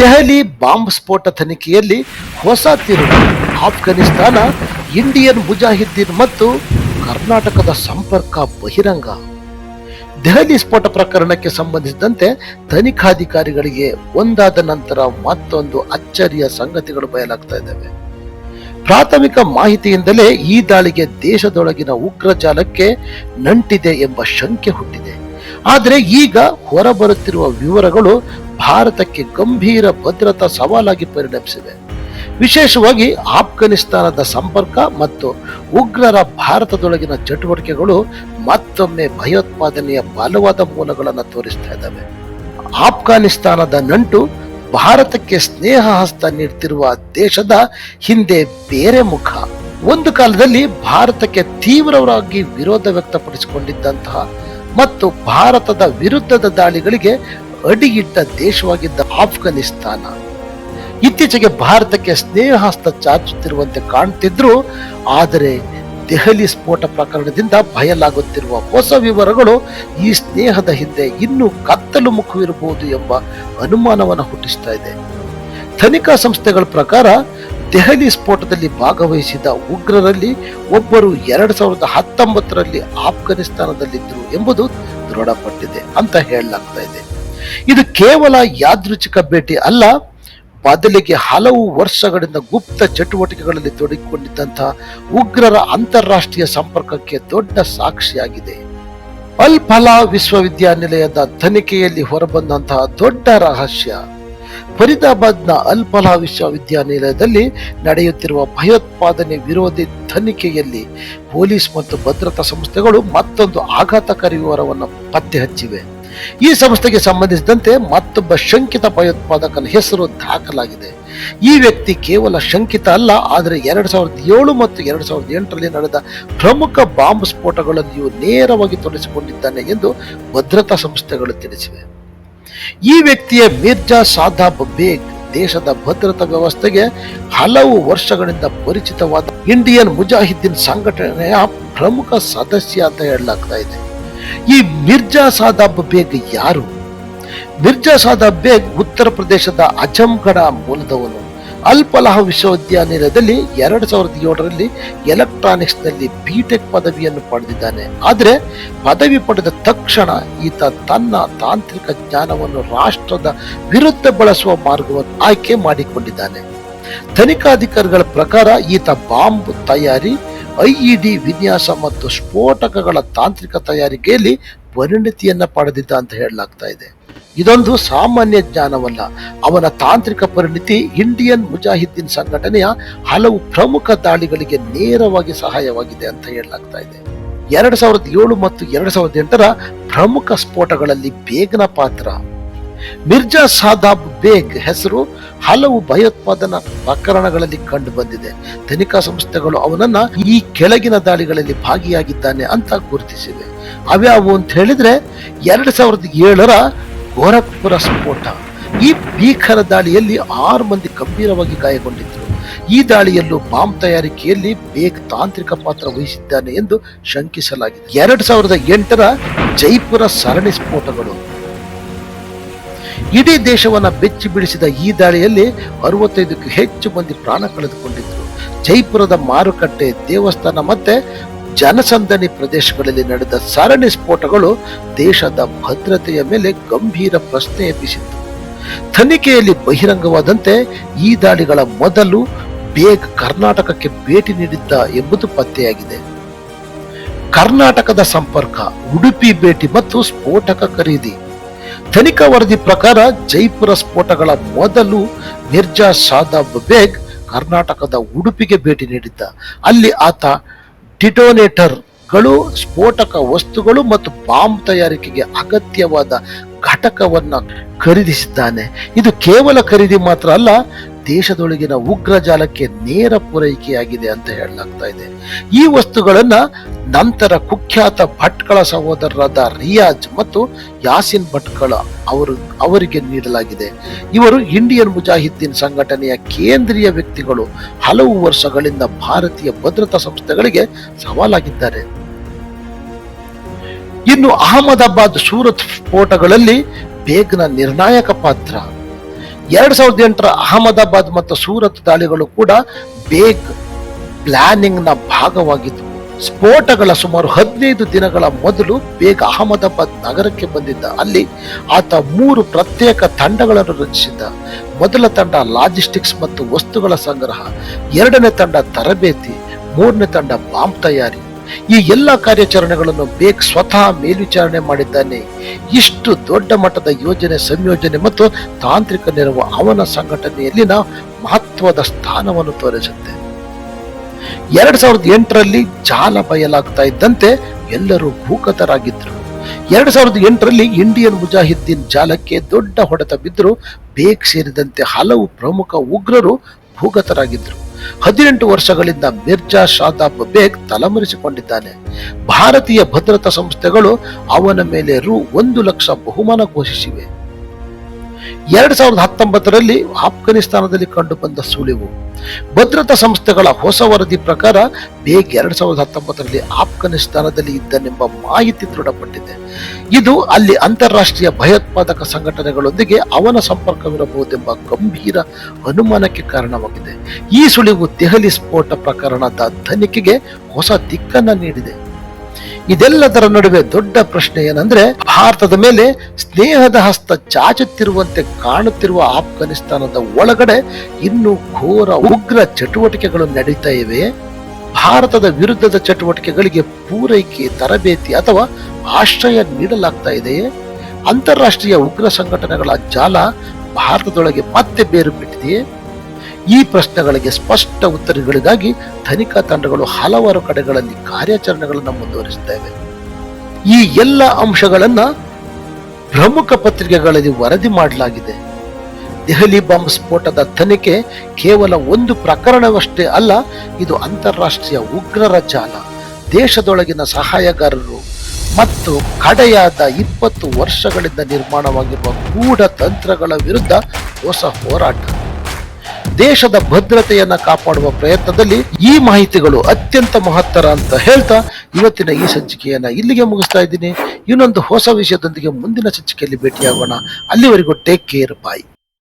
Delhi bomb ಸ್ಫೋಟ ತನಿಖೆಯಲ್ಲಿ ಹೊಸ ತಿರುವು ಆಫ್ಘಾನಿಸ್ತಾನ, ಇಂಡಿಯನ್ ಮುಜಾಹಿದ್ದೀನ್ ಮತ್ತು ಕರ್ನಾಟಕದ ಸಂಪರ್ಕ ಬಹಿರಂಗ. ದೆಹಲಿ ಸ್ಫೋಟ ಪ್ರಕರಣಕ್ಕೆ ಸಂಬಂಧಿಸಿದಂತೆ ತನಿಖಾಧಿಕಾರಿಗಳಿಗೆ ಒಂದಾದ ನಂತರ ಮತ್ತೊಂದು ಅಚ್ಚರಿಯ ಸಂಗತಿಗಳು ಬಯಲಾಗ್ತಾ ಇದ್ದಾವೆ. ಪ್ರಾಥಮಿಕ ಮಾಹಿತಿಯಿಂದಲೇ ಈ ದಾಳಿಗೆ ದೇಶದೊಳಗಿನ ಉಗ್ರ ಜಾಲಕ್ಕೆ ನಂಟಿದೆ ಎಂಬ ಶಂಕೆ ಹುಟ್ಟಿದೆ. ಆದರೆ ಈಗ ಹೊರಬರುತ್ತಿರುವ ವಿವರಗಳು ಭಾರತಕ್ಕೆ ಗಂಭೀರ ಭದ್ರತಾ ಸವಾಲಾಗಿ ಪರಿಣಮಿಸಿದೆ. ವಿಶೇಷವಾಗಿ ಆಫ್ಘಾನಿಸ್ತಾನದ ಸಂಪರ್ಕ ಮತ್ತು ಉಗ್ರರ ಭಾರತದೊಳಗಿನ ಚಟುವಟಿಕೆಗಳು ಮತ್ತೊಮ್ಮೆ ಭಯೋತ್ಪಾದನೆಯ ಬಲವಾದ ಮೂಲಗಳನ್ನು ತೋರಿಸ್ತಾ ಇದ್ದಾವೆ. ಆಫ್ಘಾನಿಸ್ತಾನದ ನಂಟು ಭಾರತಕ್ಕೆ ಸ್ನೇಹ ಹಸ್ತ ನೀಡುತ್ತಿರುವ ದೇಶದ ಹಿಂದೆ ಬೇರೆ ಮುಖ. ಒಂದು ಕಾಲದಲ್ಲಿ ಭಾರತಕ್ಕೆ ತೀವ್ರವಾಗಿ ವಿರೋಧ ವ್ಯಕ್ತಪಡಿಸಿಕೊಂಡಿದ್ದಂತಹ ಮತ್ತು ಭಾರತದ ವಿರುದ್ಧದ ದಾಳಿಗಳಿಗೆ ಅಡಿಯಿಟ್ಟ ದೇಶವಾಗಿದ್ದ ಆಫ್ಘಾನಿಸ್ತಾನ. ಇತ್ತೀಚೆಗೆ ಭಾರತಕ್ಕೆ ಸ್ನೇಹ ಹಸ್ತ ಚಾಚುತ್ತಿರುವಂತೆ ಕಾಣ್ತಿದ್ರು, ಆದರೆ ದೆಹಲಿ ಸ್ಫೋಟ ಪ್ರಕರಣದಿಂದ ಬಯಲಾಗುತ್ತಿರುವ ಹೊಸ ವಿವರಗಳು ಈ ಸ್ನೇಹದ ಹಿಂದೆ ಇನ್ನೂ ಕತ್ತಲು ಮುಖವಿರಬಹುದು ಎಂಬ ಅನುಮಾನವನ್ನು ಹುಟ್ಟಿಸ್ತಾ ಇದೆ. ತನಿಖಾ ಸಂಸ್ಥೆಗಳ ಪ್ರಕಾರ ದೆಹಲಿ ಸ್ಫೋಟದಲ್ಲಿ ಭಾಗವಹಿಸಿದ ಉಗ್ರರಲ್ಲಿ ಒಬ್ಬರು ಎರಡು ಸಾವಿರದ ಹತ್ತೊಂಬತ್ತರಲ್ಲಿ ಆಫ್ಘಾನಿಸ್ತಾನದಲ್ಲಿದ್ದರು ಎಂಬುದು ದೃಢಪಟ್ಟಿದೆ ಅಂತ ಹೇಳಲಾಗ್ತಾ ಇದೆ. ಇದು ಕೇವಲ ಯಾದೃಚ್ಛಿಕ ಭೇಟಿ ಅಲ್ಲ, ಬದಲಿಗೆ ಹಲವು ವರ್ಷಗಳಿಂದ ಗುಪ್ತ ಚಟುವಟಿಕೆಗಳಲ್ಲಿ ತೊಡಗಿಕೊಂಡಿದ್ದಂತಹ ಉಗ್ರರ ಅಂತಾರಾಷ್ಟ್ರೀಯ ಸಂಪರ್ಕಕ್ಕೆ ದೊಡ್ಡ ಸಾಕ್ಷಿಯಾಗಿದೆ. ಅಲ್ ಫಲಾ ವಿಶ್ವವಿದ್ಯಾನಿಲಯದ ತನಿಖೆಯಲ್ಲಿ ಹೊರಬಂದಂತಹ ದೊಡ್ಡ ರಹಸ್ಯ. ಫರೀದಾಬಾದ್ನ ಅಲ್ ಫಲಾ ವಿಶ್ವವಿದ್ಯಾನಿಲಯದಲ್ಲಿ ನಡೆಯುತ್ತಿರುವ ಭಯೋತ್ಪಾದನೆ ವಿರೋಧಿ ತನಿಖೆಯಲ್ಲಿ ಪೊಲೀಸ್ ಮತ್ತು ಭದ್ರತಾ ಸಂಸ್ಥೆಗಳು ಮತ್ತೊಂದು ಆಘಾತಕಾರಿ ವಿವರವನ್ನು ಪತ್ತೆ ಹಚ್ಚಿವೆ ಈ ಸಂಸ್ಥೆಗೆ ಸಂಬಂಧಿಸಿದಂತೆ ಮತ್ತೊಬ್ಬ ಶಂಕಿತ ಭಯೋತ್ಪಾದಕನ ಹೆಸರು ದಾಖಲಾಗಿದೆ. ಈ ವ್ಯಕ್ತಿ ಕೇವಲ ಶಂಕಿತ ಅಲ್ಲ, ಆದರೆ ಎರಡ್ ಸಾವಿರದ ಏಳು ಮತ್ತು ಎರಡು ಸಾವಿರದ ಎಂಟರಲ್ಲಿ ನಡೆದ ಪ್ರಮುಖ ಬಾಂಬ್ ಸ್ಫೋಟಗಳಲ್ಲಿಯೂ ನೇರವಾಗಿ ತೊಡಗಿಸಿಕೊಂಡಿದ್ದಾನೆ ಎಂದು ಭದ್ರತಾ ಸಂಸ್ಥೆಗಳು ತಿಳಿಸಿವೆ. ಈ ವ್ಯಕ್ತಿಯ ಮಿರ್ಜಾ ಸಾದಾಬ್ ಬೇಗ್ ದೇಶದ ಭದ್ರತಾ ವ್ಯವಸ್ಥೆಗೆ ಹಲವು ವರ್ಷಗಳಿಂದ ಪರಿಚಿತವಾದ ಇಂಡಿಯನ್ ಮುಜಾಹಿದ್ದೀನ್ ಸಂಘಟನೆಯ ಪ್ರಮುಖ ಸದಸ್ಯ ಅಂತ ಹೇಳಲಾಗ್ತಾ ಇದೆ. ಈ ಮಿರ್ಜಾ ಸಾದಾಬ್ ಬೇಗ್ ಯಾರು? ಮಿರ್ಜಾ ಸಾದಾಬ್ ಬೇಗ್ ಉತ್ತರ ಪ್ರದೇಶದ ಅಜಂಗಢ ಮೂಲದವನು. ಅಲ್ಪಲಹ ವಿಶ್ವವಿದ್ಯಾನಿಲಯದಲ್ಲಿ ಎರಡು ಸಾವಿರದ ಏಳರಲ್ಲಿ ಎಲೆಕ್ಟ್ರಾನಿಕ್ಸ್ನಲ್ಲಿ ಬಿಟೆಕ್ ಪದವಿಯನ್ನು ಪಡೆದಿದ್ದಾನೆ. ಆದರೆ ಪದವಿ ಪಡೆದ ತಕ್ಷಣ ಈತ ತನ್ನ ತಾಂತ್ರಿಕ ಜ್ಞಾನವನ್ನು ರಾಷ್ಟ್ರದ ವಿರುದ್ಧ ಬಳಸುವ ಮಾರ್ಗವನ್ನು ಆಯ್ಕೆ ಮಾಡಿಕೊಂಡಿದ್ದಾನೆ. ತನಿಖಾಧಿಕಾರಿಗಳ ಪ್ರಕಾರ ಈತ ಬಾಂಬ್ ತಯಾರಿ ಐಇಡಿ ವಿನ್ಯಾಸ ಮತ್ತು ಸ್ಫೋಟಕಗಳ ತಾಂತ್ರಿಕ ತಯಾರಿಕೆಯಲ್ಲಿ ಪರಿಣತಿಯನ್ನು ಪಡೆದಿದ್ದ ಅಂತ ಹೇಳಲಾಗ್ತಾ ಇದೆ. ಇದೊಂದು ಸಾಮಾನ್ಯ ಜ್ಞಾನವಲ್ಲ. ಅವನ ತಾಂತ್ರಿಕ ಪರಿಣಿತಿ ಇಂಡಿಯನ್ ಮುಜಾಹಿದ್ದೀನ್ ಸಂಘಟನೆಯ ಹಲವು ಪ್ರಮುಖ ದಾಳಿಗಳಿಗೆ ನೇರವಾಗಿ ಸಹಾಯವಾಗಿದೆ ಅಂತ ಹೇಳಲಾಗ್ತಾ ಇದೆ. ಎರಡು ಸಾವಿರದ ಏಳು ಮತ್ತು ಎರಡ್ ಸಾವಿರದ ಎಂಟರ ಪ್ರಮುಖ ಸ್ಫೋಟಗಳಲ್ಲಿ ಬೇಗನ ಪಾತ್ರ ಮಿರ್ಜಾ ಸಾದಾಬ್ ಬೇಗ್ ಹೆಸರು ಹಲವು ಭಯೋತ್ಪಾದನಾ ಪ್ರಕರಣಗಳಲ್ಲಿ ಕಂಡು ಬಂದಿದೆ. ತನಿಖಾ ಸಂಸ್ಥೆಗಳು ಅವನನ್ನ ಈ ಕೆಳಗಿನ ದಾಳಿಗಳಲ್ಲಿ ಭಾಗಿಯಾಗಿದ್ದಾನೆ ಅಂತ ಗುರುತಿಸಿವೆ. ಅವ್ಯಾವು ಅಂತ ಹೇಳಿದ್ರೆ ಎರಡ್ ಸಾವಿರದ ಏಳರ ಗೋರಖ್ಪುರ ಸ್ಫೋಟ. ಈ ಭೀಕರ ದಾಳಿಯಲ್ಲಿ ಆರು ಮಂದಿ ಗಂಭೀರವಾಗಿ ಗಾಯಗೊಂಡಿದ್ದರು. ಈ ದಾಳಿಯಲ್ಲೂ ಬಾಂಬ್ ತಯಾರಿಕೆಯಲ್ಲಿ ಬೇಗ್ ತಾಂತ್ರಿಕ ಪಾತ್ರ ವಹಿಸಿದ್ದಾನೆ ಎಂದು ಶಂಕಿಸಲಾಗಿದೆ. ಎರಡ್ ಸಾವಿರದ ಎಂಟರ ಜೈಪುರ ಸರಣಿ ಸ್ಫೋಟಗಳು. ಇಡೀ ದೇಶವನ್ನು ಬೆಚ್ಚಿ ಬಿಡಿಸಿದ ಈ ದಾಳಿಯಲ್ಲಿ ಅರವತ್ತೈದಕ್ಕೂ ಹೆಚ್ಚು ಮಂದಿ ಪ್ರಾಣ ಕಳೆದುಕೊಂಡಿದ್ದರು ಜೈಪುರದ ಮಾರುಕಟ್ಟೆ, ದೇವಸ್ಥಾನ ಮತ್ತೆ ಜನಸಂದಣಿ ಪ್ರದೇಶಗಳಲ್ಲಿ ನಡೆದ ಸರಣಿ ಸ್ಫೋಟಗಳು ದೇಶದ ಭದ್ರತೆಯ ಮೇಲೆ ಗಂಭೀರ ಪ್ರಶ್ನೆ ಎಬ್ಬಿಸಿತ್ತು. ತನಿಖೆಯಲ್ಲಿ ಬಹಿರಂಗವಾದಂತೆ ಈ ದಾಳಿಗಳ ಮೊದಲು ಬೇಗ್ ಕರ್ನಾಟಕಕ್ಕೆ ಭೇಟಿ ನೀಡಿದ್ದ ಎಂಬುದು ಪತ್ತೆಯಾಗಿದೆ. ಕರ್ನಾಟಕದ ಸಂಪರ್ಕ, ಉಡುಪಿ ಭೇಟಿ ಮತ್ತು ಸ್ಫೋಟಕ ಖರೀದಿ. ತನಿಖಾ ವರದಿ ಪ್ರಕಾರ ಜೈಪುರ ಸ್ಫೋಟಗಳ ಮೊದಲು ಮಿರ್ಜಾ ಸಾದಾಬ್ ಬೇಗ್ ಕರ್ನಾಟಕದ ಉಡುಪಿಗೆ ಭೇಟಿ ನೀಡಿದ್ದ. ಅಲ್ಲಿ ಆತ ಡಿಟೋನೇಟರ್ಗಳು, ಸ್ಫೋಟಕ ವಸ್ತುಗಳು ಮತ್ತು ಬಾಂಬ್ ತಯಾರಿಕೆಗೆ ಅಗತ್ಯವಾದ ಘಟಕವನ್ನ ಖರೀದಿಸಿದ್ದಾನೆ. ಇದು ಕೇವಲ ಖರೀದಿ ಮಾತ್ರ ಅಲ್ಲ ದೇಶದೊಳಗಿನ ಉಗ್ರ ಜಾಲಕ್ಕೆ ನೇರ ಪೂರೈಕೆಯಾಗಿದೆ ಅಂತ ಹೇಳಲಾಗ್ತಾ ಇದೆ. ಈ ವಸ್ತುಗಳನ್ನ ನಂತರ ಕುಖ್ಯಾತ ಭಟ್ಕಳ ಸಹೋದರರಾದ ರಿಯಾಜ್ ಮತ್ತು ಯಾಸಿನ್ ಭಟ್ಕಳ ಅವರು, ಅವರಿಗೆ ನೀಡಲಾಗಿದೆ. ಇವರು ಇಂಡಿಯನ್ ಮುಜಾಹಿದ್ದೀನ್ ಸಂಘಟನೆಯ ಕೇಂದ್ರೀಯ ವ್ಯಕ್ತಿಗಳು ಹಲವು ವರ್ಷಗಳಿಂದ ಭಾರತೀಯ ಭದ್ರತಾ ಸಂಸ್ಥೆಗಳಿಗೆ ಸವಾಲಾಗಿದ್ದಾರೆ. ಇನ್ನು ಅಹಮದಾಬಾದ್ ಸೂರತ್ ಸ್ಫೋಟಗಳಲ್ಲಿ ಬೇಗ್ನ ನಿರ್ಣಾಯಕ ಪಾತ್ರ ಎರಡ್ ಸಾವಿರದ ಎಂಟರ ಅಹಮದಾಬಾದ್ ಮತ್ತು ಸೂರತ್ ದಾಳಿಗಳು ಕೂಡ ಬೇಗ್ ಪ್ಲಾನಿಂಗ್ನ ಭಾಗವಾಗಿದ್ದವು ಸ್ಫೋಟಗಳ ಸುಮಾರು ಹದಿನೈದು ದಿನಗಳ ಮೊದಲು ಬೇಗ ಅಹಮದಾಬಾದ್ ನಗರಕ್ಕೆ ಬಂದಿದ್ದ. ಅಲ್ಲಿ ಆತ ಮೂರು ಪ್ರತ್ಯೇಕ ತಂಡಗಳನ್ನು ರಚಿಸಿದ್ದ. ಮೊದಲ ತಂಡ ಲಾಜಿಸ್ಟಿಕ್ಸ್ ಮತ್ತು ವಸ್ತುಗಳ ಸಂಗ್ರಹ, ಎರಡನೇ ತಂಡ ತರಬೇತಿ, ಮೂರನೇ ತಂಡ ಬಾಂಬ್ ತಯಾರಿ ಈ ಎಲ್ಲ ಕಾರ್ಯಾಚರಣೆಗಳನ್ನು ಬೇಗ್ ಸ್ವತಃ ಮೇಲ್ವಿಚಾರಣೆ ಮಾಡಿದ್ದಾನೆ. ಇಷ್ಟು ದೊಡ್ಡ ಮಟ್ಟದ ಯೋಜನೆ, ಸಂಯೋಜನೆ ಮತ್ತು ತಾಂತ್ರಿಕ ನೆರವು ಅವನ ಸಂಘಟನೆಯಲ್ಲಿನ ಮಹತ್ವದ ಸ್ಥಾನವನ್ನು ತೋರಿಸುತ್ತೆ. ಎರಡ್ ಸಾವಿರದ ಎಂಟರಲ್ಲಿ ಜಾಲ ಬಯಲಾಗ್ತಾ ಇದ್ದಂತೆ ಎಲ್ಲರೂ ಭೂಗತರಾಗಿದ್ರು. ಎರಡ್ ಸಾವಿರದ ಎಂಟರಲ್ಲಿ ಇಂಡಿಯನ್ ಮುಜಾಹಿದ್ದೀನ್ ಜಾಲಕ್ಕೆ ದೊಡ್ಡ ಹೊಡೆತ ಬಿದ್ದರೂ ಬೇಗ್ ಸೇರಿದಂತೆ ಹಲವು ಪ್ರಮುಖ ಉಗ್ರರು ಭೂಗತರಾಗಿದ್ರು. ಹದಿನೆಂಟು ವರ್ಷಗಳಿಂದ ಮಿರ್ಜಾ ಶಾದಾಬ್ ಬೇಗ್ ತಲೆಮರೆಸಿಕೊಂಡಿದ್ದಾನೆ. ಭಾರತೀಯ ಭದ್ರತಾ ಸಂಸ್ಥೆಗಳು ಅವನ ಮೇಲೆ ರು ಒಂದು ಲಕ್ಷ ಬಹುಮಾನ ಘೋಷಿಸಿವೆ. ಎರಡ್ ಸಾವಿರದ ಹತ್ತೊಂಬತ್ತರಲ್ಲಿ ಆಫ್ಘನಿಸ್ತಾನದಲ್ಲಿ ಕಂಡುಬಂದ ಸುಳಿವು. ಭದ್ರತಾ ಸಂಸ್ಥೆಗಳ ಹೊಸ ವರದಿ ಪ್ರಕಾರ ಬೇಗ್ ಎರಡ್ ಸಾವಿರದ ಹತ್ತೊಂಬತ್ತರಲ್ಲಿ ಆಫ್ಘಾನಿಸ್ತಾನದಲ್ಲಿ ಇದ್ದನೆಂಬ ಮಾಹಿತಿ ದೃಢಪಟ್ಟಿದೆ. ಇದು ಅಲ್ಲಿ ಅಂತಾರಾಷ್ಟ್ರೀಯ ಭಯೋತ್ಪಾದಕ ಸಂಘಟನೆಗಳೊಂದಿಗೆ ಅವನ ಸಂಪರ್ಕವಿರಬಹುದೆಂಬ ಗಂಭೀರ ಅನುಮಾನಕ್ಕೆ ಕಾರಣವಾಗಿದೆ. ಈ ಸುಳಿವು ದೆಹಲಿ ಸ್ಫೋಟ ಪ್ರಕರಣದ ತನಿಖೆಗೆ ಹೊಸ ದಿಕ್ಕನ್ನ ನೀಡಿದೆ. ಇದೆಲ್ಲದರ ನಡುವೆ ದೊಡ್ಡ ಪ್ರಶ್ನೆ ಏನಂದ್ರೆ, ಭಾರತದ ಮೇಲೆ ಸ್ನೇಹದ ಹಸ್ತ ಚಾಚುತ್ತಿರುವಂತೆ ಕಾಣುತ್ತಿರುವ ಆಫ್ಘಾನಿಸ್ತಾನದ ಒಳಗಡೆ ಇನ್ನೂ ಘೋರ ಉಗ್ರ ಚಟುವಟಿಕೆಗಳು ನಡೀತಾ ಇವೆ. ಭಾರತದ ವಿರುದ್ಧದ ಚಟುವಟಿಕೆಗಳಿಗೆ ಪೂರೈಕೆ, ತರಬೇತಿ ಅಥವಾ ಆಶ್ರಯ ನೀಡಲಾಗ್ತಾ ಇದೆಯೇ? ಅಂತಾರಾಷ್ಟ್ರೀಯ ಉಗ್ರ ಸಂಘಟನೆಗಳ ಜಾಲ ಭಾರತದೊಳಗೆ ಮತ್ತೆ ಬೇರು ಬಿಟ್ಟಿದೆಯೇ? ಈ ಪ್ರಶ್ನೆಗಳಿಗೆ ಸ್ಪಷ್ಟ ಉತ್ತರಗಳಿಗಾಗಿ ತನಿಖಾ ತಂಡಗಳು ಹಲವಾರು ಕಡೆಗಳಲ್ಲಿ ಕಾರ್ಯಾಚರಣೆಗಳನ್ನು ಮುಂದುವರಿಸುತ್ತವೆ ಈ ಎಲ್ಲ ಅಂಶಗಳನ್ನು ಪ್ರಮುಖ ಪತ್ರಿಕೆಗಳಲ್ಲಿ ವರದಿ ಮಾಡಲಾಗಿದೆ. ದೆಹಲಿ ಬಾಂಬ್ ಸ್ಫೋಟದ ತನಿಖೆ ಕೇವಲ ಒಂದು ಪ್ರಕರಣವಷ್ಟೇ ಅಲ್ಲ, ಇದು ಅಂತಾರಾಷ್ಟ್ರೀಯ ಉಗ್ರರ ಜಾಲ. ದೇಶದೊಳಗಿನ ಸಹಾಯಗಾರರು ಮತ್ತು ಕಡೆಯಾದ ಇಪ್ಪತ್ತು ವರ್ಷಗಳಿಂದ ನಿರ್ಮಾಣವಾಗಿರುವ ಗೂಢ ತಂತ್ರಗಳ ವಿರುದ್ಧ ಹೊಸ ಹೋರಾಟ. ದೇಶದ ಭದ್ರತೆಯನ್ನ ಕಾಪಾಡುವ ಪ್ರಯತ್ನದಲ್ಲಿ ಈ ಮಾಹಿತಿಗಳು ಅತ್ಯಂತ ಮಹತ್ತರ ಅಂತ ಹೇಳ್ತಾ ಇವತ್ತಿನ ಈ ಸಂಚಿಕೆಯನ್ನ ಇಲ್ಲಿಗೆ ಮುಗಿಸ್ತಾ ಇದ್ದೀನಿ. ಇನ್ನೊಂದು ಹೊಸ ವಿಷಯದೊಂದಿಗೆ ಮುಂದಿನ ಸಂಚಿಕೆಯಲ್ಲಿ ಭೇಟಿಯಾಗೋಣ. ಅಲ್ಲಿವರೆಗೂ ಟೇಕ್ ಕೇರ್ ಬಾಯ್